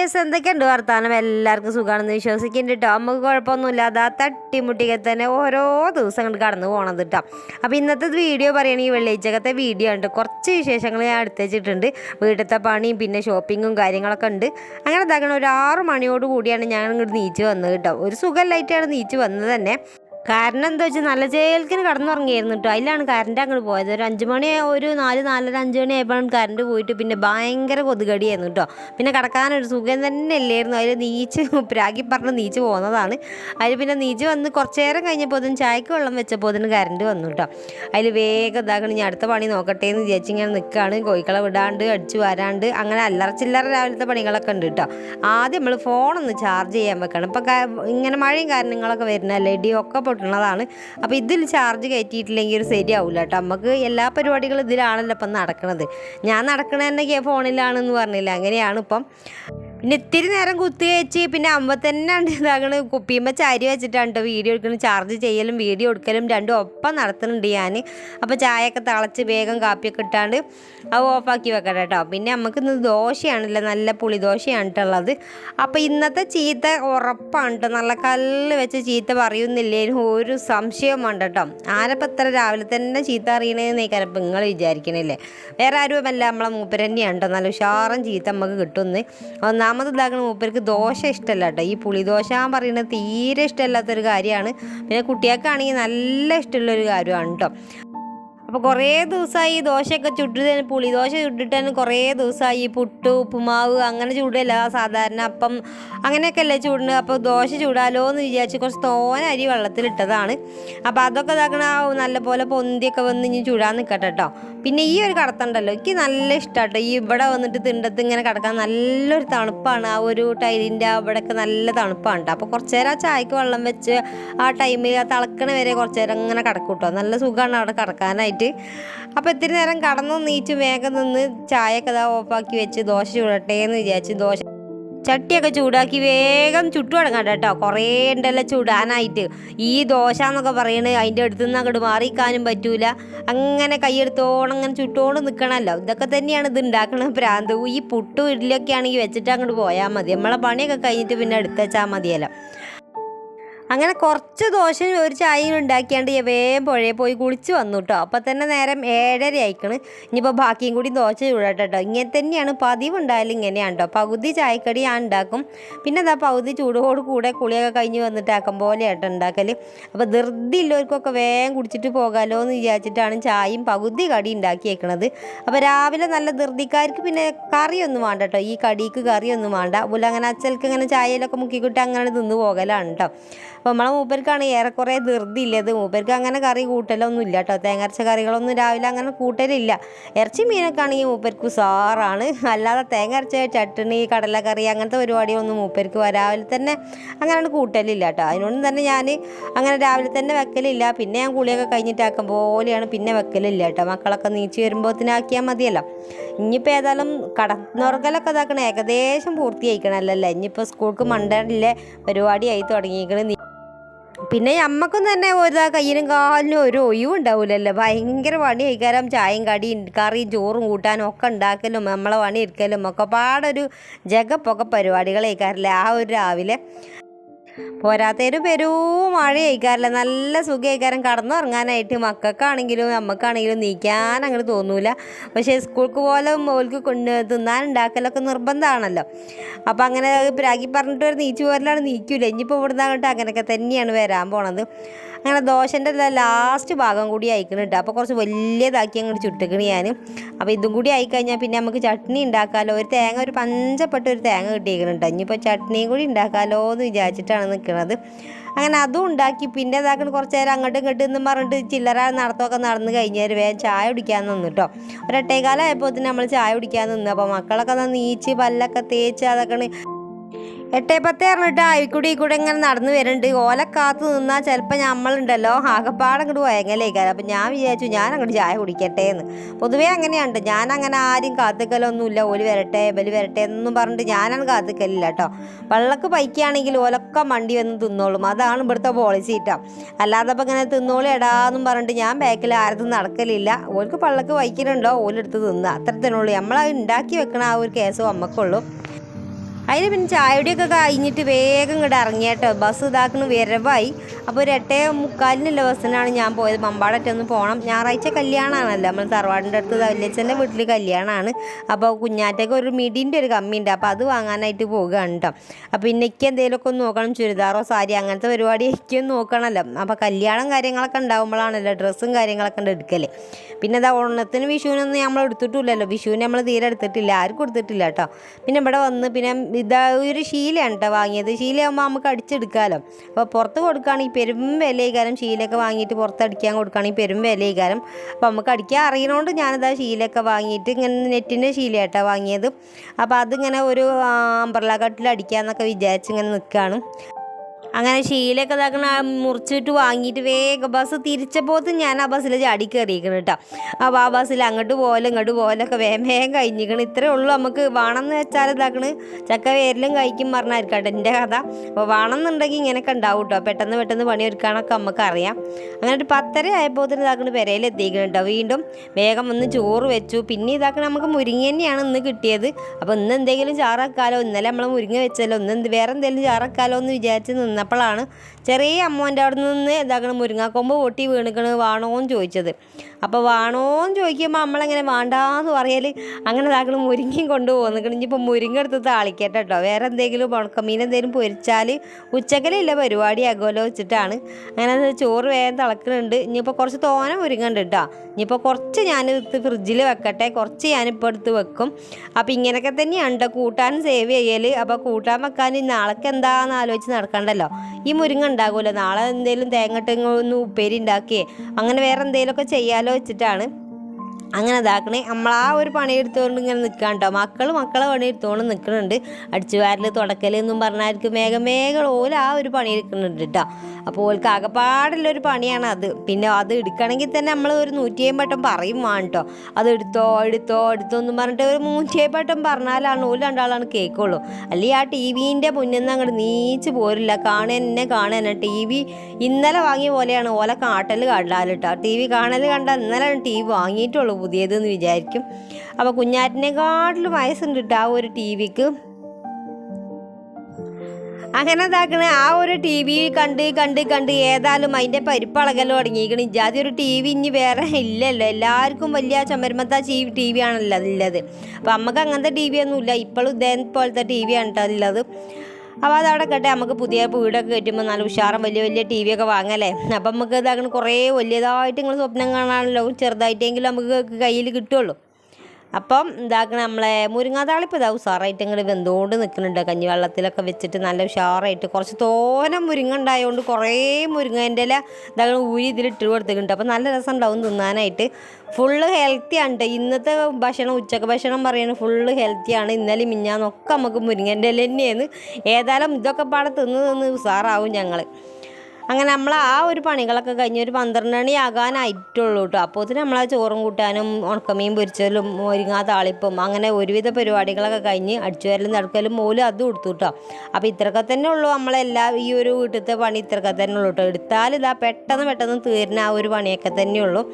Guys എന്തൊക്കെയുണ്ട് വർത്താനം? എല്ലാവർക്കും സുഖമാണെന്ന് വിശ്വസിക്കുന്നുണ്ട് കേട്ടോ നമുക്ക് കുഴപ്പമൊന്നുമില്ല. അതാ തട്ടിമുട്ടിക്കെ തന്നെ ഓരോ ദിവസം കണ്ട് കടന്നു പോകണത് കേട്ടോ അപ്പോൾ ഇന്നത്തെ വീഡിയോ പറയുകയാണെങ്കിൽ വെള്ളിയാഴ്ചക്കത്തെ വീഡിയോ ഉണ്ട്. കുറച്ച് വിശേഷങ്ങൾ ഞാൻ എടുത്ത് വെച്ചിട്ടുണ്ട്. വീട്ടിലത്തെ പണിയും പിന്നെ ഷോപ്പിങ്ങും കാര്യങ്ങളൊക്കെ ഉണ്ട്. അങ്ങനെ ഇതാക്കണം ഒരു ആറ് മണിയോട് കൂടിയാണ് ഞാൻ ഇങ്ങോട്ട് നീച്ച് വന്നത് കേട്ടോ ഒരു സുഖമല്ലായിട്ടാണ് നീച്ച് വന്നത് തന്നെ. കാരണം എന്താ വെച്ചാൽ നല്ല ചേൽക്കിന് കടന്നുറങ്ങിയായിരുന്നു കേട്ടോ അതിലാണ് കറണ്ട് അങ്ങോട്ട് പോയത്. ഒരു അഞ്ച് മണി ഒരു നാല് നാലര അഞ്ച് മണി ആയപ്പോഴും കറണ്ട് പോയിട്ട് പിന്നെ ഭയങ്കര കൊതുകടിയായിരുന്നു കേട്ടോ പിന്നെ കിടക്കാനൊരു സുഖം തന്നെ ഇല്ലായിരുന്നു. അതിൽ നീച്ച് പ്രാഗി പറഞ്ഞ് നീച്ച് പോകുന്നതാണ് അതിൽ പിന്നെ നീച്ച് വന്ന് കുറച്ച് നേരം കഴിഞ്ഞപ്പോൾ അതിന് ചായക്ക് വെള്ളം വെച്ചപ്പോൾ അതിന് കറണ്ട് വന്നു കേട്ടോ അതിൽ വേഗം ഇതാക്കണം ഇനി അടുത്ത പണി നോക്കട്ടെ എന്ന് വിചാരിച്ച് ഇങ്ങനെ നിൽക്കുകയാണ് കോഴിക്കളെ വിടാണ്ട് അടിച്ചു വരാണ്ട്. അങ്ങനെ അല്ലറ ചില്ലറ രാവിലത്തെ പണികളൊക്കെ ഉണ്ട് കേട്ടോ ആദ്യം നമ്മൾ ഫോണൊന്ന് ചാർജ് ചെയ്യാൻ വെക്കണം. ഇപ്പം ഇങ്ങനെ മഴയും കാരണങ്ങളൊക്കെ വരുന്നല്ലേ ഇടിയൊക്കെ പൊട്ടുന്നതാണ്. അപ്പോൾ ഇതിൽ ചാർജ് കയറ്റിയിട്ടില്ലെങ്കിൽ ഒരു ശരിയാവില്ല കേട്ടോ. നമുക്ക് എല്ലാ പരിപാടികളും ഇതിലാണല്ലോ ഇപ്പം നടക്കുന്നത് ഞാൻ നടക്കണ തന്നെ ഫോണിലാണെന്ന് പറഞ്ഞില്ല. അങ്ങനെയാണ് ഇപ്പം പിന്നെ ഇത്തിരി നേരം കുത്തി വെച്ച് പിന്നെ അമ്മ തന്നെ ഉണ്ട് ഇതാകണ് കുപ്പിയുമ്പോൾ ചാരി വെച്ചിട്ടാണ് കേട്ടോ വീഡിയോ എടുക്കണം ചാർജ് ചെയ്യലും വീഡിയോ എടുക്കലും രണ്ടും ഒപ്പം നടത്തുന്നുണ്ട് ഞാൻ അപ്പോൾ ചായയൊക്കെ തിളച്ച് വേഗം കാപ്പിയൊക്കെ ഇട്ടാണ്ട് അത് ഓഫാക്കി വെക്കട്ടെ കേട്ടോ പിന്നെ നമുക്ക് ഇന്ന് ദോശയാണല്ലോ നല്ല പുളിദോശയാണ് ദോശയാണ് ഉള്ളത്. അപ്പോൾ ഇന്നത്തെ ചീത്ത ഉറപ്പാണ് കേട്ടോ നല്ല കല്ല് വെച്ച് ചീത്ത പറയുന്നില്ലേ ഒരു സംശയവുമാണ് കേട്ടോ ആരപ്പം ഇത്ര രാവിലെ തന്നെ ചീത്ത അറിയണേന്ന് കരപ്പം നിങ്ങൾ വിചാരിക്കണില്ലേ? വേറെ ആരുമല്ല നമ്മളെ മൂപ്പര് തന്നെയാണ് കേട്ടോ നല്ല ഉഷാറും ചീത്ത നമുക്ക് കിട്ടുമെന്ന് ഒന്നാമത് ഇതാക്കണ മൂപ്പർക്ക് ദോശ ഇഷ്ടമല്ല കേട്ടോ ഈ പുളിദോശ എന്ന് പറയുന്നത് തീരെ ഇഷ്ടമല്ലാത്തൊരു കാര്യമാണ്. പിന്നെ കുട്ടികൾക്കാണെങ്കിൽ നല്ല ഇഷ്ടമുള്ളൊരു കാര്യമാണ് കേട്ടോ അപ്പോൾ കുറേ ദിവസമായി ഈ ദോശയൊക്കെ ചുട്ടിട്ട് പുളിദോശ ചുട്ടിട്ട് തന്നെ കുറേ ദിവസമായി പുട്ട് ഉപ്പുമാവ് അങ്ങനെ ചൂടല്ല. സാധാരണ അപ്പം അങ്ങനെയൊക്കെ അല്ലേ ചൂടുന്നത്. അപ്പോൾ ദോശ ചൂടാലോ എന്ന് വിചാരിച്ച് കുറച്ച് തോന അരി വെള്ളത്തിലിട്ടതാണ്. അപ്പോൾ അതൊക്കെ ഇതാക്കണ നല്ലപോലെ പൊന്തിയൊക്കെ വന്ന് ഇനി ചൂടാൻ നിൽക്കട്ടെ കേട്ടോ പിന്നെ ഈ ഒരു കടത്തുണ്ടല്ലോ. എനിക്ക് നല്ല ഇഷ്ടമാട്ടോ ഈ ഇവിടെ വന്നിട്ട് തിണ്ടത്ത് ഇങ്ങനെ കിടക്കാൻ നല്ലൊരു തണുപ്പാണ്. ആ ഒരു ടൈലിന്റെ അവിടെയൊക്കെ നല്ല തണുപ്പാണ് കേട്ടോ അപ്പോൾ കുറച്ച് നേരം ആ ചായക്ക് വെള്ളം വെച്ച് ആ ടൈമിൽ ആ തിളക്കണ വരെ കുറച്ച് നേരം ഇങ്ങനെ കിടക്കും കേട്ടോ നല്ല സുഖമാണ് അവിടെ കിടക്കാനായിട്ട്. അപ്പോൾ ഇത്തിരി നേരം കടന്നു നീറ്റ് വേഗം നിന്ന് ചായയൊക്കെ ഇതാ ഓഫാക്കി വെച്ച് ദോശ ചൂടട്ടെ എന്ന് വിചാരിച്ച് ദോശ ചട്ടിയൊക്കെ ചൂടാക്കി വേഗം ചുട്ടു തുടങ്ങാം കേട്ടോ. കുറേ ഉണ്ടല്ലോ ചുടാനായിട്ട്. ഈ ദോശ എന്നൊക്കെ പറയണത് അതിന്റെ അടുത്ത് നിന്ന് അങ്ങോട്ട് മാറിക്കാനും പറ്റൂല. അങ്ങനെ കൈയെടുത്തോണം അങ്ങനെ ചുട്ടോണ്ട് നിൽക്കണമല്ലോ ഇതൊക്കെ തന്നെയാണ് ഇത് ഉണ്ടാക്കണ പ്രാന്ത്. ഈ പുട്ടും ഇഡ്ഡലിയൊക്കെ ആണെങ്കിൽ വെച്ചിട്ട് അങ്ങോട്ട് പോയാൽ മതി. നമ്മളെ പണിയൊക്കെ കഴിഞ്ഞിട്ട് പിന്നെ എടുത്ത് വെച്ചാൽ മതിയല്ലോ. അങ്ങനെ കുറച്ച് ദോശയും ഒരു ചായയും ഉണ്ടാക്കിയാണ്ട് വേഗം പുഴയിൽ പോയി കുളിച്ച് വന്നു കേട്ടോ അപ്പം തന്നെ നേരം ഏഴര ആയിക്കണ്. ഇനിയിപ്പോൾ ബാക്കിയും കൂടി ദോശ ചൂടാട്ടോ കേട്ടോ ഇങ്ങനെ തന്നെയാണ് പതിവ് ഉണ്ടായാലും ഇങ്ങനെയാണ് കേട്ടോ പകുതി ചായക്കടി ഞാൻ ഉണ്ടാക്കും. പിന്നെ അതാ പകുതി ചൂടോട് കൂടെ കുളിയൊക്കെ കഴിഞ്ഞ് വന്നിട്ട് ആക്കം പോലെ ആട്ടോ ഉണ്ടാക്കൽ അപ്പോൾ ധൃതി ഉള്ളവർക്കൊക്കെ വേഗം കുടിച്ചിട്ട് പോകാമല്ലോ എന്ന് വിചാരിച്ചിട്ടാണ് ചായയും പകുതി കടി ഉണ്ടാക്കിയേക്കണത്. അപ്പോൾ രാവിലെ നല്ല ധൃതിക്കാർക്ക് പിന്നെ കറിയൊന്നും വേണ്ട കേട്ടോ ഈ കടിക്ക് കറിയൊന്നും വേണ്ട. അതുപോലെ അങ്ങനെ അച്ചൽക്ക് ഇങ്ങനെ ചായയിലൊക്കെ മുക്കിക്കിട്ട് അങ്ങനെ തിന്ന് പോകലാണ് കേട്ടോ അപ്പോൾ നമ്മളെ മൂപ്പർക്കാണ് ഏറെക്കുറെ ധൃതി ഇല്ലത് മൂപ്പർക്ക് അങ്ങനെ കറി കൂട്ടലൊന്നും ഇല്ല കേട്ടോ തേങ്ങരച്ച കറികളൊന്നും രാവിലെ അങ്ങനെ കൂട്ടലില്ല. ഇറച്ചി മീനൊക്കെ ആണെങ്കിൽ മൂപ്പർക്ക് സാറാണ് അല്ലാതെ തേങ്ങരച്ച ചട്ടണി കടലക്കറി അങ്ങനത്തെ പരിപാടികളൊന്നും മൂപ്പർക്ക് രാവിലെ തന്നെ അങ്ങനെ കൂട്ടലില്ല കേട്ടോ അതിനോട് തന്നെ ഞാൻ അങ്ങനെ രാവിലെ തന്നെ വെക്കലില്ല. പിന്നെ ഞാൻ കുളിയൊക്കെ കഴിഞ്ഞിട്ടാക്കും പോലെയാണ് പിന്നെ വെക്കലില്ല കേട്ടോ മക്കളൊക്കെ നീച്ച് വരുമ്പോഴത്തേനാക്കിയാൽ മതിയല്ലോ. ഇനിയിപ്പോൾ ഏതായാലും കടന്നുറങ്ങലൊക്കെ ഇതാക്കണം. ഏകദേശം പൂർത്തിയായിക്കണല്ലോ ഇനിയിപ്പോൾ സ്കൂൾക്ക് മണ്ടല്ലേ പരിപാടിയായി തുടങ്ങിയിരിക്കണ പിന്നെ നമ്മക്കും തന്നെ ഒരു കയ്യിനും കാലിനും ഒരു ഒഴിവും ഉണ്ടാവില്ലല്ലോ ഭയങ്കര പണി കഴിക്കാനും ചായയും കടിയും കറിയും ചോറും കൂട്ടാനും ഒക്കെ ഉണ്ടാക്കലും നമ്മളെ പണി എടുക്കലും ഒക്കെ പാടൊരു ജഗപ്പൊക്കെ പരിപാടികൾ ആ ഒരു രാവിലെ പോരാത്തൊരു പെരൂ മഴ കഴിക്കാറില്ല നല്ല സുഖം കഴിക്കാരം കടന്നുറങ്ങാനായിട്ട് മക്കൾക്കാണെങ്കിലും നമുക്കാണെങ്കിലും നീക്കാൻ അങ്ങോട്ട് തോന്നൂല. പക്ഷേ സ്കൂൾക്ക് പോലെ മോൾക്ക് കൊണ്ട് തിന്നാൻ ഉണ്ടാക്കലൊക്കെ നിർബന്ധമാണല്ലോ. അപ്പോൾ അങ്ങനെ പ്രാഗി പറഞ്ഞിട്ട് ഒരു നീച്ചു പോരലാണ് നീക്കൂല. ഇനിയിപ്പോൾ ഇവിടുന്ന് അങ്ങോട്ട് അങ്ങനെയൊക്കെ തന്നെയാണ് വരാൻ പോണത്. അങ്ങനെ ദോശന്റെ ലാസ്റ്റ് ഭാഗം കൂടി അയക്കണിട്ട് അപ്പോൾ കുറച്ച് വലിയതാക്കി അങ്ങോട്ട് ചുട്ടുക്കണി ഞാൻ അപ്പോൾ ഇതും കൂടി ആയിക്കഴിഞ്ഞാൽ പിന്നെ നമുക്ക് ചട്നി ഉണ്ടാക്കാമല്ലോ ഒരു തേങ്ങ ഒരു പഞ്ചപ്പെട്ട ഒരു തേങ്ങ കിട്ടിയിരിക്കുന്നുണ്ട് ഇനിയിപ്പോൾ ചട്നിയും കൂടി ഉണ്ടാക്കാമല്ലോ എന്ന് വിചാരിച്ചിട്ടാണ് നിൽക്കുന്നത് അങ്ങനെ അതും ഉണ്ടാക്കി. പിന്നെ ഇതാക്കണ കുറച്ച് നേരം അങ്ങോട്ടും ഇങ്ങോട്ടും എന്നും പറഞ്ഞിട്ട് ചില്ലറ നടത്തമൊക്കെ നടന്ന് കഴിഞ്ഞാൽ വേഗം ചായ കുടിക്കാൻ നിന്നു കേട്ടോ. ഒരെട്ടേകാലമായപ്പോൾ നമ്മൾ ചായ കുടിക്കാൻ നിന്നു. അപ്പോൾ മക്കളൊക്കെ നീച്ച് പല്ലൊക്കെ തേച്ച് അതൊക്കെ എട്ടേ പത്തേ പറഞ്ഞിട്ട് അയിക്കൂടി കൂടെ ഇങ്ങനെ നടന്നു വരുന്നുണ്ട്. ഓല കാത്തു നിന്നാൽ ചിലപ്പോൾ നമ്മളുണ്ടല്ലോ ആകപ്പാട് അങ്ങോട്ട് ഭയങ്കരേക്കാരം അപ്പം ഞാൻ വിചാരിച്ചു ഞാൻ അങ്ങോട്ട് ചായ കുടിക്കട്ടെ എന്ന് പൊതുവേ അങ്ങനെയാണ് ഞാൻ അങ്ങനെ ആരും കാത്തുക്കലൊന്നുമില്ല. ഓൽ വരട്ടെ ബലി വരട്ടെ എന്നൊന്നും പറഞ്ഞിട്ട് ഞാനാണ് കാത്തുക്കലില്ല കേട്ടോ. വെള്ളക്ക് പൈക്കുകയാണെങ്കിൽ ഓലൊക്കെ മണ്ടി വന്ന് തിന്നോളും. അതാണ് ഇവിടുത്തെ പോളിസി കേട്ടോ അല്ലാതെ അപ്പം ഇങ്ങനെ തിന്നോളി എടാന്നും പറഞ്ഞിട്ട് ഞാൻ ബാക്കിൽ ആരത്തും നടക്കലില്ല. ഓൾക്ക് പള്ളക്ക് വൈക്കലുണ്ടോ ഓലെടുത്ത് തിന്നുക അത്രത്തിനുള്ളൂ നമ്മളത് ഉണ്ടാക്കി വെക്കണ ആ ഒരു കേസ് നമുക്കുള്ളൂ അതിന് പിന്നെ ചായയുടെയൊക്കെ കഴിഞ്ഞിട്ട് വേഗം ഇങ്ങോട്ട് ഇറങ്ങിയേട്ടോ ബസ് ഇതാക്കുന്ന വരവായി. അപ്പോൾ ഒരു എട്ടേ മുക്കാലിനുള്ള ബസ്സിനാണ് ഞാൻ പോയത്. മമ്പാടറ്റൊന്ന് പോകണം ഞായറാഴ്ച കല്യാണമാണല്ലോ നമ്മൾ തറവാടിന്റെ അടുത്ത് വല്യച്ഛന്റെ വീട്ടിൽ കല്യാണമാണ് അപ്പോൾ കുഞ്ഞാറ്റയ്ക്ക് ഒരു മിടിന്റെ ഒരു കമ്മിയുണ്ട്. അപ്പോൾ അത് വാങ്ങാനായിട്ട് പോകുകയാണ് കേട്ടോ അപ്പോൾ പിന്നെ എനിക്ക് എന്തെങ്കിലുമൊക്കെ ഒന്ന് നോക്കണം. ചുരിദാറോ സാരി അങ്ങനത്തെ പരിപാടി എനിക്കൊന്ന് നോക്കണമല്ലോ അപ്പോൾ കല്യാണം കാര്യങ്ങളൊക്കെ ഉണ്ടാകുമ്പോഴാണല്ലോ ഡ്രസ്സും കാര്യങ്ങളൊക്കെ ഉണ്ട് എടുക്കൽ പിന്നെ അതാ ഓണത്തിന് വിഷുവിനൊന്നും നമ്മൾ എടുത്തിട്ടില്ലല്ലോ. വിഷുവിന് നമ്മൾ തീരെ എടുത്തിട്ടില്ല. ആർക്കും എടുത്തിട്ടില്ല കേട്ടോ പിന്നെ ഇവിടെ വന്ന് പിന്നെ ഇതാ ഒരു ശീലയാണ് കേട്ടോ വാങ്ങിയത്. ശീലയാകുമ്പോൾ നമുക്ക് അടിച്ചെടുക്കാമല്ലോ അപ്പോൾ പുറത്ത് കൊടുക്കുകയാണെങ്കിൽ പെരും വിലയിക്കാരം ശീലയൊക്കെ വാങ്ങിയിട്ട് പുറത്ത് അടിക്കാൻ കൊടുക്കുകയാണെങ്കിൽ പെരും വിലയിക്കാരം. അപ്പോൾ നമുക്ക് അടിക്കാൻ അറിയണോണ്ട് ഞാനിതാ ശീലയൊക്കെ വാങ്ങിയിട്ട് ഇങ്ങനെ നെറ്റിന്റെ ശീലയായിട്ടാണ് വാങ്ങിയത്. അപ്പോൾ അതിങ്ങനെ ഒരു അമ്പർല കട്ടിൽ അടിക്കാമെന്നൊക്കെ വിചാരിച്ച് ഇങ്ങനെ നിൽക്കുകയാണ് അങ്ങനെ ശീലൊക്കെ ഇതാക്കണ മുറിച്ചിട്ട് വാങ്ങിയിട്ട് വേഗം ബസ് തിരിച്ചപ്പോത്ത് ഞാൻ ആ ബസ്സിൽ ചാടി കയറിയിരിക്കണം കേട്ടോ. അപ്പോൾ ആ ബസ്സിൽ അങ്ങോട്ട് പോകലും ഇങ്ങോട്ട് പോലൊക്കെ വേഗം വേഗം കഴിഞ്ഞിരിക്കണം. ഇത്രേ ഉള്ളൂ നമുക്ക് വേണമെന്ന് വെച്ചാൽ ഇതാക്കണ്. ചക്ക വേരിലും കഴിക്കും പറഞ്ഞായിരിക്കട്ടെ എന്റെ കഥ. അപ്പോൾ വേണമെന്നുണ്ടെങ്കിൽ ഇങ്ങനെയൊക്കെ ഉണ്ടാവും കേട്ടോ. പെട്ടെന്ന് പെട്ടെന്ന് പണിയെടുക്കാനൊക്കെ നമുക്ക് അറിയാം അങ്ങനെ ഒരു പത്തര ആയപ്പോൾ ഇതാക്കണ പെരയിൽ എത്തിക്കണം കേട്ടോ. വീണ്ടും വേഗം ഒന്ന് ചോറ് വെച്ചു. പിന്നെ ഇതാക്കണ നമുക്ക് മുരിങ്ങ തന്നെയാണ് ഇന്ന് കിട്ടിയത്. അപ്പോൾ ഇന്ന് എന്തെങ്കിലും ചാറാക്കാലോ ഇന്നലെ നമ്മൾ മുരിങ്ങ വെച്ചല്ലോ. ഇന്ന് വേറെ എന്തെങ്കിലും ചാറാക്കാലോ എന്ന് വിചാരിച്ച് നിന്നപ്പോഴാണ് ചെറിയ അമ്മോന്റെ അവിടെ നിന്ന് ഇതാക്കണ മുരിങ്ങാക്കൊമ്പ് പൊട്ടി വീണിക്കണ് വാണോന്ന് ചോദിച്ചത്. അപ്പോൾ വേണോന്ന് ചോദിക്കുമ്പോൾ നമ്മളങ്ങനെ വേണ്ടാന്ന് പറയൽ അങ്ങനെ താങ്കൾ മുരിങ്ങയും കൊണ്ടുപോകുന്നു പോകുന്നിക്കണം ഇനിയിപ്പോൾ മുരിങ്ങ എടുത്ത് താളിക്കട്ടെ കേട്ടോ വേറെ എന്തെങ്കിലും ഉണക്കമീൻ എന്തെങ്കിലും പൊരിച്ചാൽ ഉച്ചക്കലില്ല പരിപാടി ആകുമല്ലോ വെച്ചിട്ടാണ്. അങ്ങനെ ചോറ് വേഗം തിളക്കുന്നുണ്ട് ഇനിയിപ്പോൾ കുറച്ച് തോന മുരിങ്ങ ഉണ്ട് കേട്ടോ ഇനിയിപ്പോൾ കുറച്ച് ഞാൻ എടുത്ത് ഫ്രിഡ്ജിൽ വെക്കട്ടെ. കുറച്ച് ഞാനിപ്പോൾ എടുത്ത് വെക്കും. അപ്പോൾ ഇങ്ങനെയൊക്കെ തന്നെയാണ് ട്ടോ കൂട്ടാൻ സേവ് ചെയ്യൽ അപ്പോൾ കൂട്ടാൻ വെക്കാൻ നാളേക്ക് എന്താണെന്ന് ആലോചിച്ച് നടക്കണ്ടല്ലോ. ഈ മുരിങ്ങ ഉണ്ടാകുമല്ലോ നാളെ എന്തെങ്കിലും തേങ്ങട്ട് ഒന്ന് ഉപ്പേരി ഉണ്ടാക്കിയേ. അങ്ങനെ വേറെ എന്തെങ്കിലുമൊക്കെ ചെയ്യാലോ വെച്ചിട്ടാണ് അങ്ങനെ ഇതാക്കണേ. നമ്മൾ ആ ഒരു പണി എടുത്തുകൊണ്ട് ഇങ്ങനെ നിൽക്കാൻ കേട്ടോ മക്കളെ പണി എടുത്തുകൊണ്ട് നിൽക്കുന്നുണ്ട് അടിച്ചു വാരൽ തുടക്കൽ എന്നും പറഞ്ഞായിരിക്കും വേഗം വേഗം ഓല ആ ഒരു പണി എടുക്കുന്നുണ്ട് കേട്ടോ അപ്പോൾ ഓൽക്ക് ആകപ്പാടുള്ള ഒരു പണിയാണ് അത്. പിന്നെ അത് എടുക്കണമെങ്കിൽ തന്നെ നമ്മൾ ഒരു നൂറ്റി വട്ടം പറയും വേണം കേട്ടോ അത് എടുത്തോ എടുത്തോ എടുത്തോ എന്നും പറഞ്ഞിട്ട് ഒരു നൂറ്റി വട്ടം പറഞ്ഞാലാണ് ഓൽ രണ്ടാളാണ് കേൾക്കുള്ളൂ അല്ലെങ്കിൽ ആ ടി വിന്റെ മുന്നിൽ നിന്ന് അങ്ങോട്ട് നീച്ച് പോരില്ല. കാണുന്നെ കാണുക തന്നെ ടി വി ഇന്നലെ വാങ്ങിയ പോലെയാണ്. ഓല കാട്ടൽ കണ്ടാൽ കേട്ടോ ടി വി കാണൽ കണ്ടാൽ ഇന്നലെ ടി വി വാങ്ങിയിട്ടുള്ളൂ പുതിയതെന്ന് വിചാരിക്കും. അപ്പോൾ കുഞ്ഞാറ്റിനെക്കാട്ടിലും വയസ്സുണ്ട് ആ ഒരു ടി വിക്ക്. അങ്ങനെ ഇതാക്കണ. ആ ഒരു ടി വി കണ്ട് കണ്ട് കണ്ട് ഏതായാലും അതിന്റെ പരിപ്പളകല്ലോ തുടങ്ങിയിരിക്കണം. ഇജാതി ഒരു ടി വി ഇനി വേറെ ഇല്ലല്ലോ. എല്ലാവർക്കും വലിയ ചമരമത്ത ടി വി ആണല്ലോ ഉള്ളത്. അപ്പം നമുക്ക് അങ്ങനത്തെ ടി വി ഒന്നും ഇല്ല ഇപ്പോഴും ഇതേപോലത്തെ ടി വി ആണ് കേട്ടോ ഉള്ളത്. അപ്പോൾ അതവിടെ കേട്ടെ നമുക്ക് പുതിയ വീടൊക്കെ കയറ്റുമ്പോൾ നല്ല ഉഷാറും വലിയ വലിയ ടി വി ഒക്കെ വാങ്ങല്ലേ? അപ്പം നമുക്ക് ഇതാക്കണം കുറേ വലിയതായിട്ട് നിങ്ങൾ സ്വപ്നം കാണാനല്ലോ ചെറുതായിട്ടെങ്കിലും നമുക്ക് കയ്യിൽ കിട്ടുള്ളൂ. അപ്പം ഇതാക്കണ നമ്മളെ മുരിങ്ങാതാളിപ്പ് ഇതാ ഉഷാറായിട്ട് ഇങ്ങോട്ട് വെന്തുകൊണ്ട് നിൽക്കുന്നുണ്ട് കഞ്ഞിവെള്ളത്തിലൊക്കെ വെച്ചിട്ട് നല്ല ഉഷാറായിട്ട് കുറച്ച് തോനെ മുരിങ്ങ ഉണ്ടായതുകൊണ്ട് കുറേ മുരിങ്ങേന്റെ ഇല ഇതാകണ ഊരി ഇട്ട് കൊടുത്തിട്ടുണ്ട്. അപ്പം നല്ല രസം ഉണ്ടാവും തിന്നാനായിട്ട്. ഫുള്ള് ഹെൽത്തിയാണ്. ഇന്നത്തെ ഭക്ഷണം ഉച്ചയ്ക്ക് ഭക്ഷണം പറയുന്നത് ഫുള്ള് ഹെൽത്തിയാണ് ഇന്നലെ മിഞ്ഞാന്നൊക്കെ നമുക്ക് മുരിങ്ങേന്റെ ഇല തന്നെയാണ് ഏതായാലും ഇതൊക്കെ പാടെ തിന്ന് തിന്ന് ഉഷാറാവും ഞങ്ങൾ അങ്ങനെ നമ്മൾ ആ ഒരു പണികളൊക്കെ കഴിഞ്ഞ് ഒരു പന്ത്രണ്ട് മണി ആകാനായിട്ടുള്ളൂ കേട്ടോ അപ്പോൾ നമ്മൾ ആ ചോറും കൂട്ടാനും ഉണക്കമീൻ പൊരിച്ചലും മുരിങ്ങാ താളിപ്പും അങ്ങനെ ഒരുവിധ പരിപാടികളൊക്കെ കഴിഞ്ഞ് അടിച്ചുവരലും നടക്കലും മൂലം അതും എടുത്തു കേട്ടോ അപ്പോൾ ഇത്രയൊക്കെ തന്നെ ഉള്ളൂ നമ്മളെല്ലാ ഈ ഒരു വീട്ടിലത്തെ പണി ഇത്രയൊക്കെ തന്നെ ഉള്ളൂ കേട്ടോ എടുത്താൽ ഇതാ പെട്ടെന്ന് പെട്ടെന്ന് തീരുന്ന ആ ഒരു പണിയൊക്കെ തന്നെയുള്ളൂ.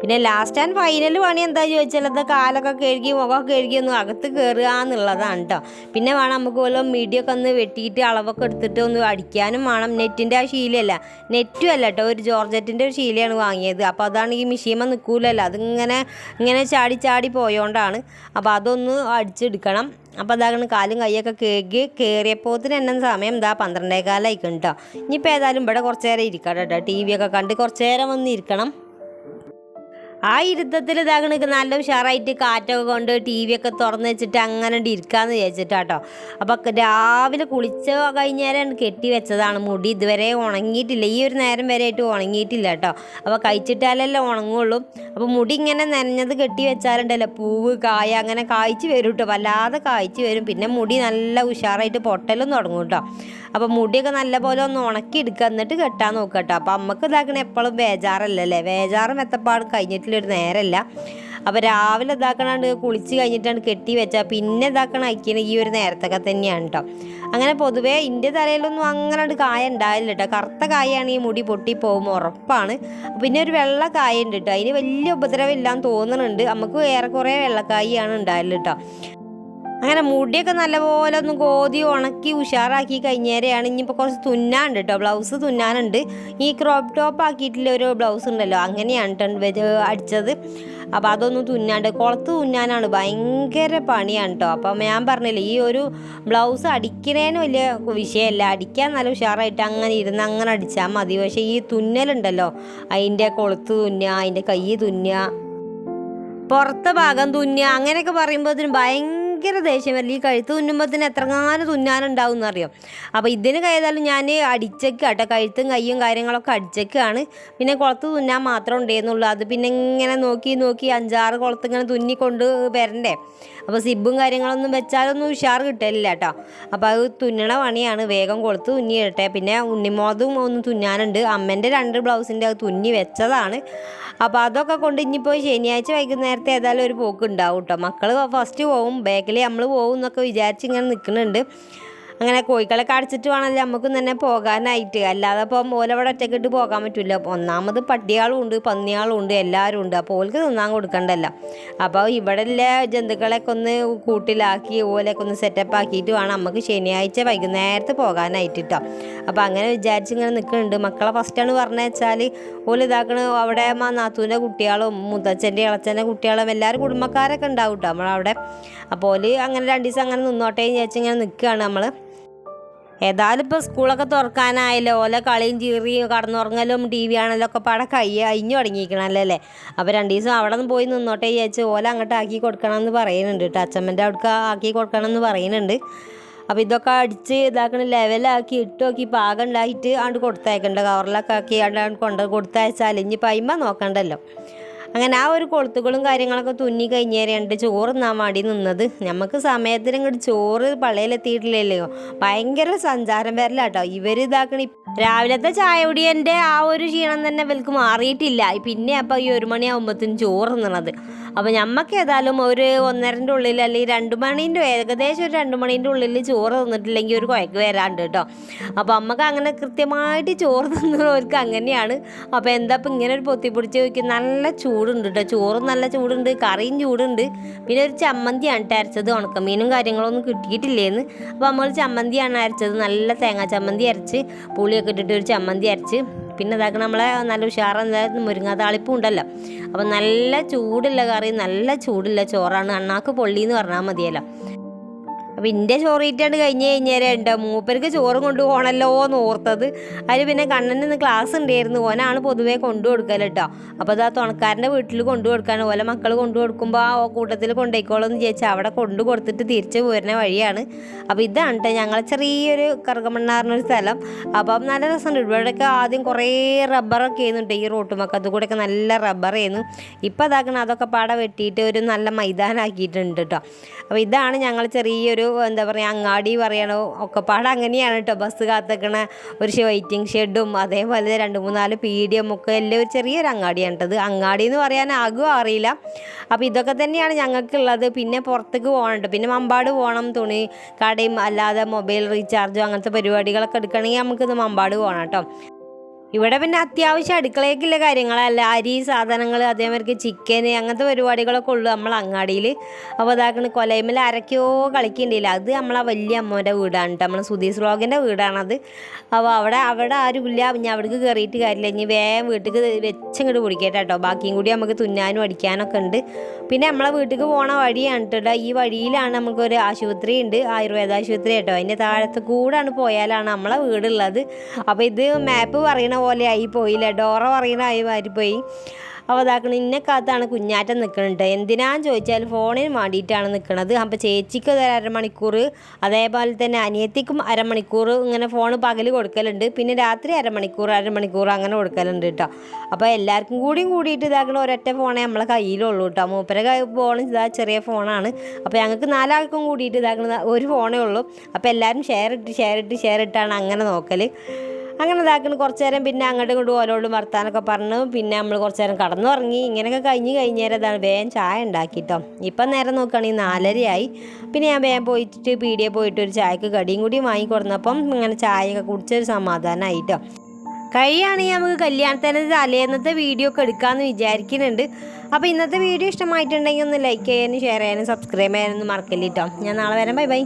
പിന്നെ ലാസ്റ്റ് ആൻഡ് ഫൈനൽ പണി എന്താ ചോദിച്ചാൽ അത് കാലൊക്കെ കഴുകി മുഖമൊക്കെ കഴുകി ഒന്ന് അകത്ത് കയറുക എന്നുള്ളതാണ് കേട്ടോ പിന്നെ വേണം നമുക്ക് വല്ല മീഡിയൊക്കെ ഒന്ന് വെട്ടിയിട്ട് അളവൊക്കെ എടുത്തിട്ട് ഒന്ന് അടിക്കാനും വേണം. നെറ്റിന്റെ ആ ശീലയല്ല നെറ്റും അല്ല കേട്ടോ ഒരു ജോർജറ്റിന്റെ ഒരു ശീലയാണ് വാങ്ങിയത്. അപ്പോൾ അതാണ് ഈ മിഷീമ നിൽക്കൂലല്ലോ. അതിങ്ങനെ ഇങ്ങനെ ചാടി ചാടി പോയോണ്ടാണ്. അപ്പോൾ അതൊന്ന് അടിച്ചെടുക്കണം. അപ്പോൾ അതാണ് കാലും കൈയൊക്കെ കേകി കയറിയപ്പോൾ തന്നെ സമയം എന്താ പന്ത്രണ്ടേകാലായിക്കും കേട്ടോ ഇനിയിപ്പോൾ ഏതായാലും ഇവിടെ കുറച്ച് നേരം ഇരിക്കാം കേട്ടോ ടി വി ഒക്കെ കണ്ട് കുറച്ച് നേരം വന്ന് ഇരിക്കണം. ആ ഇരുത്തത്തിൽ ഇതാകണക്ക് നല്ല ഉഷാറായിട്ട് കാറ്റൊക്കെ കൊണ്ട് ടി വി ഒക്കെ തുറന്ന് വെച്ചിട്ട് അങ്ങനെ ഇരിക്കാന്ന് വിചാരിച്ചിട്ടാട്ടോ. അപ്പോൾ രാവിലെ കുളിച്ച കഴിഞ്ഞേരം കെട്ടി വെച്ചതാണ് മുടി. ഇതുവരെ ഉണങ്ങിയിട്ടില്ല. ഈ ഒരു നേരം വരെ ആയിട്ട് ഉണങ്ങിയിട്ടില്ല കേട്ടോ അപ്പോൾ കഴിച്ചിട്ടാലല്ലേ ഉണങ്ങുള്ളൂ. അപ്പോൾ മുടി ഇങ്ങനെ നനഞ്ഞത് കെട്ടി വെച്ചാലുണ്ടല്ലോ. പൂവ് കായ അങ്ങനെ കായ്ച്ച് വരും കേട്ടോ വല്ലാതെ കായ്ച്ച് വരും. പിന്നെ മുടി നല്ല ഉഷാറായിട്ട് പൊട്ടലും തുടങ്ങും കേട്ടോ അപ്പോൾ മുടിയൊക്കെ നല്ല പോലെ ഒന്ന് ഉണക്കി എടുക്കുക എന്നിട്ട് കെട്ടാൻ നോക്കുക കേട്ടോ അപ്പോൾ അമ്മയ്ക്ക് എപ്പോഴും ബേജാറല്ലല്ലേ? ബേജാറും എത്തപ്പാടും കഴിഞ്ഞിട്ടുള്ളൊരു നേരമല്ല അപ്പോൾ രാവിലെ ഇതാക്കണാണ്ട് കുളിച്ച് കഴിഞ്ഞിട്ടാണ് കെട്ടി വെച്ചാൽ പിന്നെ ഇതാക്കണ അയക്കണ ഈ ഒരു നേരത്തൊക്കെ തന്നെയാണ് കേട്ടോ അങ്ങനെ പൊതുവേ എന്റെ തലയിലൊന്നും അങ്ങനെ കായ ഉണ്ടാവില്ല കേട്ടോ കറുത്ത കായാണ് ഈ മുടി പൊട്ടി പോകുമ്പോൾ ഉറപ്പാണ്. പിന്നെ ഒരു വെള്ള കായ ഉണ്ട് കേട്ടോ അതിന് വലിയ ഉപദ്രവം ഇല്ലാന്ന് തോന്നുന്നുണ്ട് നമുക്ക് ഏറെക്കുറെ വെള്ളക്കായാണ് ഉണ്ടാവില്ല കേട്ടോ അങ്ങനെ മുടിയൊക്കെ നല്ലപോലെ ഒന്ന് ഗോതി ഉണക്കി ഉഷാറാക്കി കഴിഞ്ഞേരെയാണ്. ഇനിയിപ്പോൾ കുറച്ച് തുന്നാനുണ്ട് കേട്ടോ ബ്ലൗസ് തുന്നാനുണ്ട്. ഈ ക്രോപ്പ് ടോപ്പ് ആക്കിയിട്ടുള്ള ഒരു ബ്ലൗസ് ഉണ്ടല്ലോ. അങ്ങനെയാണ് കേട്ടോ അടിച്ചത്. അപ്പോൾ അതൊന്നും തുന്നാണ്ട്. കുളത്ത് തുന്നാനാണ് ഭയങ്കര പണിയാണ് കേട്ടോ അപ്പം ഞാൻ പറഞ്ഞില്ലേ ഈ ഒരു ബ്ലൗസ് അടിക്കണേന് വലിയ വിഷയമല്ല അടിക്കാൻ നല്ല ഉഷാറായിട്ട് അങ്ങനെ ഇരുന്ന് അങ്ങനെ അടിച്ചാൽ മതി. പക്ഷേ ഈ തുന്നലുണ്ടല്ലോ അതിന്റെ കൊളുത്ത് തുന്നുക അതിന്റെ കൈ തുന്നുക പുറത്തെ ഭാഗം തുന്നുക അങ്ങനെയൊക്കെ അതിന് ഭയങ്കര ദേഷ്യം വരില്ല. ഈ കഴുത്ത് തുന്നുമ്പോഴത്തേന് എത്രങ്ങാനും തുന്നാനുണ്ടാവും എന്നറിയാം അപ്പോൾ ഇതിന് കഴിയാലും ഞാൻ അടിച്ചേക്ക് കേട്ടോ കഴുത്തും കയ്യും കാര്യങ്ങളൊക്കെ അടിച്ചക്കാണ്. പിന്നെ കുളത്ത് തുന്നാൻ മാത്രം ഉണ്ടായിരുന്നുള്ളൂ അത് പിന്നെ ഇങ്ങനെ നോക്കി നോക്കി അഞ്ചാറ് കുളത്ത് ഇങ്ങനെ തുന്നിക്കൊണ്ട് വരണ്ടേ? അപ്പോൾ സിബും കാര്യങ്ങളൊന്നും വെച്ചാലൊന്നും ഉഷാർ കിട്ടില്ല കേട്ടോ. അപ്പോൾ അത് തുന്നണ പണിയാണ്. വേഗം കൊളുത്ത് തുന്നി ഇടട്ടെ. പിന്നെ ഉണ്ണിമോതും ഒന്ന് തുന്നാനുണ്ട്. അമ്മേന്റെ രണ്ട് ബ്ലൗസിന്റെ അത് തുന്നി വെച്ചതാണ്. അപ്പോൾ അതൊക്കെ കൊണ്ട് ഇനിയിപ്പോൾ ശനിയാഴ്ച വൈകുന്നേരത്തെ ഏതായാലും ഒരു പോക്ക് ഉണ്ടാവും കേട്ടോ. മക്കൾ ഫസ്റ്റ് പോവും. ബാക്കിൽ നമ്മൾ പോകും എന്നൊക്കെ വിചാരിച്ച് ഇങ്ങനെ നിൽക്കുന്നുണ്ട് അങ്ങനെ കോഴികളെ കടിച്ചിട്ട് വേണമല്ലോ നമുക്കും തന്നെ പോകാനായിട്ട്. അല്ലാതെ അപ്പോൾ ഓലവിടെ ഒറ്റക്കിട്ട് പോകാൻ പറ്റില്ല ഒന്നാമത് പട്ടിയാളും ഉണ്ട് പന്നിയാളും ഉണ്ട് എല്ലാവരും ഉണ്ട്. അപ്പോൾ ഓൾക്ക് തിന്നാൻ കൊടുക്കണ്ടല്ല. അപ്പോൾ ഇവിടെ ഉള്ള ജന്തുക്കളൊക്കെ ഒന്ന് കൂട്ടിലാക്കി ഓലൊക്കെ ഒന്ന് സെറ്റപ്പ് ആക്കിയിട്ട് വേണം നമുക്ക് ശനിയാഴ്ച വൈകുന്നേരത്ത് പോകാനായിട്ട് കേട്ടോ അപ്പോൾ അങ്ങനെ വിചാരിച്ച് ഇങ്ങനെ നിൽക്കുന്നുണ്ട്. മക്കളെ ഫസ്റ്റാണ് പറഞ്ഞു വെച്ചാൽ ഓൽ ഇതാക്കണ അവിടെ നാത്തൂന്റെ കുട്ടികളും മുത്തച്ഛന്റെ ഇളച്ചന്റെ കുട്ടികളും എല്ലാവരും കുടുംബക്കാരൊക്കെ ഉണ്ടാവും കേട്ടോ നമ്മളവിടെ. അപ്പോൾ ഓൽ അങ്ങനെ രണ്ട് ദിവസം അങ്ങനെ നിന്നോട്ടേ വിചാരിച്ച് ഇങ്ങനെ നിൽക്കുകയാണ് നമ്മൾ ഏതായാലും ഇപ്പോൾ സ്കൂളൊക്കെ തുറക്കാനായല്ലോ. ഓല കളിയും ചീറിയും കടന്നുറങ്ങലും ടി വി ആണല്ലോ ഒക്കെ പാടെ കൈ അയിഞ്ഞു തുടങ്ങിയിരിക്കണല്ലോ അല്ലേ? അപ്പോൾ രണ്ട് ദിവസം അവിടെ നിന്ന് പോയി നിന്നോട്ടെ വിചാരിച്ച് ഓല അങ്ങോട്ട് ആക്കി കൊടുക്കണം എന്ന് പറയുന്നുണ്ട് കേട്ടോ. അച്ഛമ്മന്റെ അവിടേക്ക് ആക്കി കൊടുക്കണം എന്ന് പറയുന്നുണ്ട്. അപ്പോൾ ഇതൊക്കെ അടിച്ച് ഇതാക്കണ ലെവലാക്കി ഇട്ട് നോക്കി പാകം ഉണ്ടാക്കിയിട്ട് അങ്ങോട്ട് കൊടുത്തയക്കണ്ട. കവറിലൊക്കെ ആക്കി അങ്ങോട്ട് കൊണ്ട് കൊടുത്തയച്ചാൽ ഇനിയിപ്പോൾ അയിമ നോക്കണ്ടല്ലോ. അങ്ങനെ ആ ഒരു കൊളുത്തുകളും കാര്യങ്ങളൊക്കെ തുന്നി കഴിഞ്ഞേരെയുണ്ട് ചോറ് നാം വേണ്ടി നിന്നത്. നമുക്ക് സമയത്തിന് ഇങ്ങോട്ട് ചോറ് പള്ളയിലെത്തിയിട്ടില്ലല്ലോ. ഭയങ്കര സഞ്ചാരം വരലാട്ടോ. ഇവർ ഇതാക്കണ രാവിലത്തെ ചായ കുടിയന്റെ ആ ഒരു ക്ഷീണം തന്നെ ഇവർക്ക് മാറിയിട്ടില്ല. പിന്നെ അപ്പോൾ ഈ ഒരു മണിയാകുമ്പോഴത്തേനും ചോറ് തിന്നണത്. അപ്പോൾ ഞമ്മക്ക് ഏതായാലും ഒരു ഒന്നരന്റെ ഉള്ളിൽ അല്ലെങ്കിൽ രണ്ട് മണീന്റെ ഏകദേശം ഒരു രണ്ട് മണീന്റെ ഉള്ളിൽ ചോറ് തിന്നിട്ടില്ലെങ്കിൽ ഒരു കുഴക്ക് വരാണ്ട് കേട്ടോ. അപ്പോൾ അമ്മയ്ക്ക് അങ്ങനെ കൃത്യമായിട്ട് ചോറ് തിന്നുന്നവർക്ക് അങ്ങനെയാണ്. അപ്പോൾ എന്താ ഇപ്പം ഇങ്ങനെ ഒരു പൊത്തി പിടിച്ച് വയ്ക്കും നല്ല ചൂടുണ്ട് കേട്ടോ. ചോറും നല്ല ചൂടുണ്ട് കറിയും ചൂടുണ്ട്. പിന്നെ ഒരു ചമ്മന്തിയാണ് കേട്ടോ അരച്ചത് ഉണക്കമീനും കാര്യങ്ങളൊന്നും കിട്ടിയിട്ടില്ലേന്ന്. അപ്പോൾ നമ്മൾ ചമ്മന്തിയാണ് അരച്ചത്. നല്ല തേങ്ങാ ചമ്മന്തി അരച്ച് പുളിയൊക്കെ ഇട്ടിട്ട് ഒരു ചമ്മന്തി അരച്ച്. പിന്നെ ഇതാക്കണം നമ്മളെ നല്ല ഉഷാറ മുരിങ്ങാ താളിപ്പും ഉണ്ടല്ലോ. അപ്പം നല്ല ചൂടുള്ള കറി നല്ല ചൂടുള്ള ചോറാണ്. അണ്ണാക്ക് പൊള്ളി എന്ന് പറഞ്ഞാൽ മതിയല്ലോ. അപ്പം ഇന്റെ കഴിഞ്ഞു കഴിഞ്ഞ് കഴിഞ്ഞേരണ്ട് മൂപ്പർക്ക് ചോറ് കൊണ്ടുപോകണല്ലോ എന്ന് ഓർത്തത്. അതിൽ പിന്നെ കണ്ണന് ഇന്ന് ക്ലാസ് ഉണ്ടായിരുന്നു ഓനാണ് പൊതുവേ കൊണ്ടു കൊടുക്കൽ കേട്ടോ അപ്പോൾ അത് ആ തുണക്കാരന്റെ വീട്ടിൽ കൊണ്ടു കൊടുക്കാൻ ഓലെ മക്കൾ കൊണ്ടു കൊടുക്കുമ്പോൾ ആ കൂട്ടത്തിൽ കൊണ്ടുപോയിക്കോളെന്ന് ചോദിച്ചാൽ അവിടെ കൊണ്ടു കൊടുത്തിട്ട് തിരിച്ചു പോരുന്ന വഴിയാണ്. അപ്പോൾ ഇതാണ് കേട്ടോ ഞങ്ങളെ ചെറിയൊരു കറുകമണ്ണാറിനൊരു സ്ഥലം. അപ്പം നല്ല രസമുണ്ട്. ഇവിടെയൊക്കെ ആദ്യം കുറേ റബ്ബറൊക്കെ ചെയ്യുന്നുണ്ട് ഈ റോട്ടുമൊക്കെ അതുകൂടെയൊക്കെ നല്ല റബ്ബർ ചെയ്യുന്നു ഇപ്പം അതാക്കണം അതൊക്കെ പാടെ വെട്ടിയിട്ട് ഒരു നല്ല മൈതാനാക്കിയിട്ടുണ്ട് കേട്ടോ അപ്പോൾ ഇതാണ് ഞങ്ങൾ ചെറിയൊരു എന്താ പറയുക അങ്ങാടി പറയണോ ഒക്കെപ്പാട് അങ്ങനെയാണ് കേട്ടോ ബസ് കാത്തക്കണ ഒരു വെയിറ്റിംഗ് ഷെഡും അതേപോലെ രണ്ട് മൂന്നാൽ എം ഒക്കെ എല്ലാം ഒരു ചെറിയൊരു അങ്ങാടിയാണ് കേട്ടത് അങ്ങാടി എന്ന് പറയാൻ ആകും അറിയില്ല. അപ്പോൾ ഇതൊക്കെ തന്നെയാണ് ഞങ്ങൾക്കുള്ളത്. പിന്നെ പുറത്തേക്ക് പോകണുണ്ട് പിന്നെ മമ്പാട് പോകണം തുണി കടയും അല്ലാതെ മൊബൈൽ റീചാർജും അങ്ങനത്തെ പരിപാടികളൊക്കെ എടുക്കണമെങ്കിൽ നമുക്കിത് മമ്പാട് പോകണം കേട്ടോ ഇവിടെ പിന്നെ അത്യാവശ്യം അടുക്കളയ്ക്കുള്ള കാര്യങ്ങളല്ല. അരി സാധനങ്ങൾ അതേമാതിരി ചിക്കന് അങ്ങനത്തെ പരിപാടികളൊക്കെ ഉള്ളു നമ്മൾ അങ്ങാടിയിൽ. അപ്പോൾ അതാക്കണ കൊലയിമ്മൽ അരക്കോ കളിക്കണ്ടില്ല അത് നമ്മളെ വലിയ അമ്മേന്റെ വീടാണ് കേട്ടോ നമ്മളെ സുധീസ് വ്ളോഗിന്റെ വീടാണത്. അപ്പോൾ അവിടെ അവിടെ ആരുമില്ല ഞാൻ അവിടേക്ക് കയറിയിട്ട് കാര്യമില്ല. ഇനി വേഗം വീട്ടിൽ വെച്ചങ്ങോട്ട് പിടിക്കട്ടെ കേട്ടോ ബാക്കിയും കൂടി നമുക്ക് തുന്നാനും അടിക്കാനൊക്കെ ഉണ്ട്. പിന്നെ നമ്മളെ വീട്ടിൽ പോണ വഴിയാണ് കേട്ടോ ഈ വഴിയിലാണ് നമുക്കൊരു ആശുപത്രി ഉണ്ട്. ആയുർവേദ ആശുപത്രി കേട്ടോ അതിന്റെ താഴത്ത് കൂടാണ് പോയാലാണ് നമ്മളെ വീടുള്ളത്. അപ്പോൾ ഇത് മാപ്പ് പറയണ പോലെ ആയി പോയില്ല? ഡോറ പറയുന്ന ആയി മാറിപ്പോയി. അപ്പോൾ അതാക്കണ ഇന്നക്കാത്താണ് കുഞ്ഞാറ്റം നിൽക്കുന്നുണ്ട് എന്തിനാന്ന് ചോദിച്ചാൽ ഫോണിന് വേണ്ടിയിട്ടാണ് നിൽക്കുന്നത് അപ്പോൾ ചേച്ചിക്ക് ഒരു അരമണിക്കൂർ അതേപോലെ തന്നെ അനിയത്തിക്കും അരമണിക്കൂർ ഇങ്ങനെ ഫോൺ പകൽ കൊടുക്കലുണ്ട്. പിന്നെ രാത്രി അരമണിക്കൂർ അരമണിക്കൂർ അങ്ങനെ കൊടുക്കലുണ്ട് കേട്ടോ. അപ്പോൾ എല്ലാവർക്കും കൂടിയും കൂടിയിട്ട് ഇതാക്കണ ഒരൊറ്റ ഫോണേ നമ്മളെ കയ്യിലുള്ളൂ കേട്ടോ. മൂപ്പര ഫോൺ ഇതാ ചെറിയ ഫോണാണ്. അപ്പോൾ ഞങ്ങൾക്ക് നാലാൾക്കും കൂടിയിട്ട് ഇതാക്കണ ഒരു ഫോണേ ഉള്ളൂ. അപ്പോൾ എല്ലാവരും ഷെയർ ഇട്ട് ഷെയർ ഇട്ട് ഷെയർ ഇട്ടാണ് അങ്ങനെ നോക്കൽ അങ്ങനെ ഇതാക്കുന്നു കുറച്ച് നേരം പിന്നെ അങ്ങോട്ടും ഇങ്ങോട്ടും ഓരോടും വർത്താനൊക്കെ പറഞ്ഞു പിന്നെ നമ്മൾ കുറച്ച് നേരം കടന്നുറങ്ങി. ഇങ്ങനെയൊക്കെ കഴിഞ്ഞ് കഴിഞ്ഞേരം ഇതാണ് വേഗം ചായ ഉണ്ടാക്കിട്ടോ. ഇപ്പം നേരം നോക്കുകയാണെങ്കിൽ നാലരയായി. പിന്നെ ഞാൻ വേഗം പോയിട്ട് പീടിയെ പോയിട്ട് ഒരു ചായക്ക് കടിയും കൂടി വാങ്ങി കൊടുന്നപ്പം ഇങ്ങനെ ചായയൊക്കെ കുടിച്ചൊരു സമാധാനമായിട്ടോ കഴിയുകയാണെങ്കിൽ നമുക്ക് കല്യാണത്തിന്റെ തലേന്നത്തെ വീഡിയോ ഒക്കെ എടുക്കാമെന്ന് വിചാരിക്കുന്നുണ്ട്. അപ്പോൾ ഇന്നത്തെ വീഡിയോ ഇഷ്ടമായിട്ടുണ്ടെങ്കിൽ ഒന്ന് ലൈക്ക് ചെയ്യാനും ഷെയർ ചെയ്യാനും സബ്സ്ക്രൈബ് ചെയ്യാനൊന്നും മറക്കല്ലിട്ടോ. ഞാൻ നാളെ വരാം. Bye bye